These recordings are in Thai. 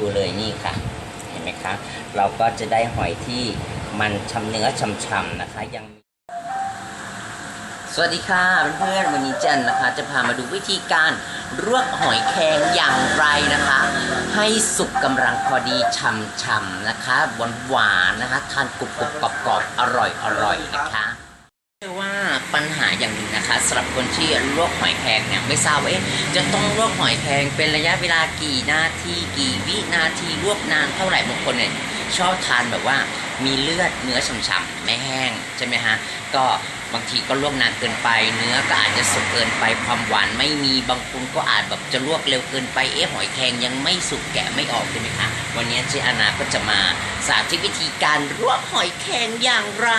ดูเลยนี่ค่ะ เห็นไหมคะ เราก็จะได้หอยที่มันชำเนื้อชำๆนะคะ ยังสวัสดีค่ะเพื่อนๆวันนี้เจนนะคะ จะพามาดูวิธีการลวกหอยแครงอย่างไรนะคะ ให้สุกกำลังพอดีฉ่ำๆนะคะหวานๆนะคะทานกรุบๆกรอบๆอร่อยๆนะคะ ปัญหาอย่างหนึ่งนะคะสำหรับคนที่ลวกหอยแครงเนี่ยไม่ทราบว่าเอ๊ะจะต้องลวกหอยแครงเป็นระยะเวลากี่นาทีกี่วินาทีลวกนานเท่าไหร่บางคนเนี่ยชอบทานแบบว่ามีเลือดเนื้อฉ่ำๆไม่แห้งใช่ไหมฮะก็บางทีก็ลวกนานเกินไป เนื้อก็อาจจะสุกเกินไปความหวานไม่มีบางคนก็อาจแบบจะลวกเร็วเกินไปเอ๊ะหอยแครงยังไม่สุกแกะไม่ออกใช่ไหมคะวันนี้เจอานาก็จะมาสาธิตวิธีการลวกหอยแครงอย่างไร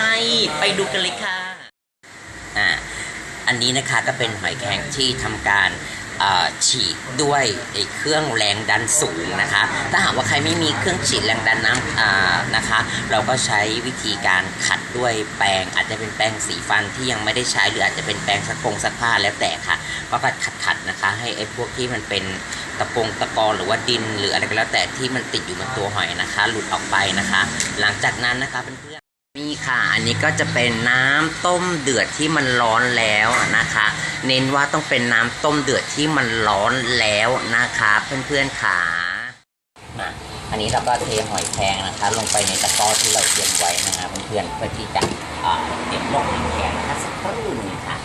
ไปดูกันเลยค่ะ อันนี้นะคะก็เป็นหอยแครงที่ทำการฉีดด้วยเครื่องแรงดันสูงนะคะ ถ้าหากว่าใครไม่มีเครื่องฉีดแรงดันน้ำอ่านะคะ เราก็ใช้วิธีการขัดด้วยแปรงอาจจะเป็นแปรงสีฟันที่ยังไม่ได้ใช้หรืออาจจะเป็นแปรงซักพงซักผ้าแล้วแต่ค่ะ ก็ขัดขัดขัดๆนะคะ ให้ไอ้พวกที่มันเป็นตะปงตะกอนหรือว่าดิน หรืออะไรก็แล้วแต่ที่มันติดอยู่บนตัวหอยนะคะ หลุดออกไปนะคะ หลังจากนั้นนะคะเพื่อน นี่ค่ะ อันนี้ก็จะเป็นน้ำต้มเดือดที่มันร้อนแล้วนะคะ เน้นว่าต้องเป็นน้ำต้มเดือดที่มันร้อนแล้วนะคะ เพื่อนๆค่ะมาอันนี้เราก็เทหอยแครงนะคะ ลงไปในตะกร้อที่เราเตรียมไว้นะคะเพื่อนๆเพื่อที่จะเอ่อเตรียมลกหอยแครงนะคะสักครู่นึงค่ะ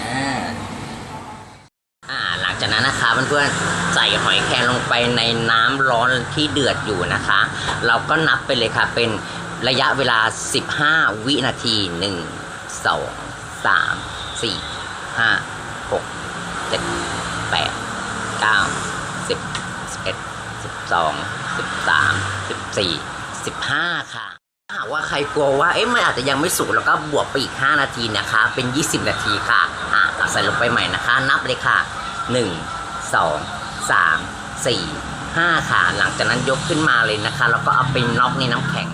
อ่าอ่าหลังจากนั้นนะคะเพื่อนๆใส่หอยแครงลงไปในน้ำร้อนที่เดือดอยู่นะคะ เราก็นับไปเลยค่ะเป็น ระยะเวลา 15 วินาที 1 2 3 4 5 6 7 8 9 10 11 12 13 14 15 ค่ะถ้าหากว่าใครกลัวว่าเอ๊ะมันอาจจะยังไม่สุกแล้วก็บวกไปอีก 5 นาทีนะคะ เป็น 20 นาทีค่ะอะเอาใส่ลงไปใหม่นะคะ นับเลยค่ะ 1 2 3 4 5 ค่ะ หลังจากนั้นยกขึ้นมาเลยนะคะ แล้วก็เอาไปน็อกในน้ำแข็ง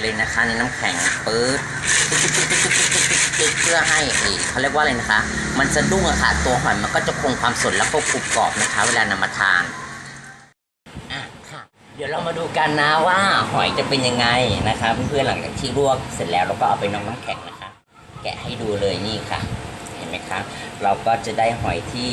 เลยนะคะในน้ำแข็งปื๊ดเพื่อให้เขาเรียกว่าอะไรนะคะ มันสะดุ้งอะค่ะตัวหอยมันก็จะคงความสดแล้วก็กรุบกรอบนะคะ เวลานำมาทานอะค่ะเดี๋ยวเรามาดูกันนะว่าหอยจะเป็นยังไงนะคะเพื่อนๆหลังจากที่ลวกเสร็จแล้วเราก็เอาไปนองน้ำแข็งนะคะ แกะให้ดูเลยนี่ค่ะ เห็นไหมคะเราก็จะได้หอยที่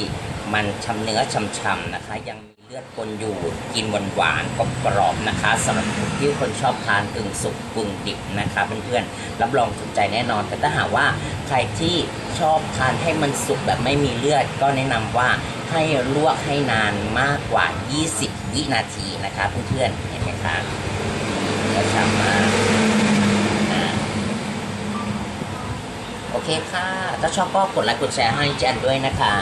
มันชำเนื้อชำๆนะคะ ยังมีเลือดปนอยู่กินหวานๆกกรอบนะคะสำหรับที่คนชอบทานกึ่งสุกกึ่งดิบนะคะเพื่อนๆรับรองถูกใจแน่นอน แต่ถ้าหากว่าใครที่ชอบทานให้มันสุกแบบไม่มีเลือด ก็แนะนำว่าให้ลวกให้นานมากกว่า 20 วินาทีนะคะเพื่อนๆเห็นไหมคะก็ฉ่ำมาโอเคค่ะ ถ้าชอบก็กดไลค์กดแชร์ให้แจนด้วยนะคะ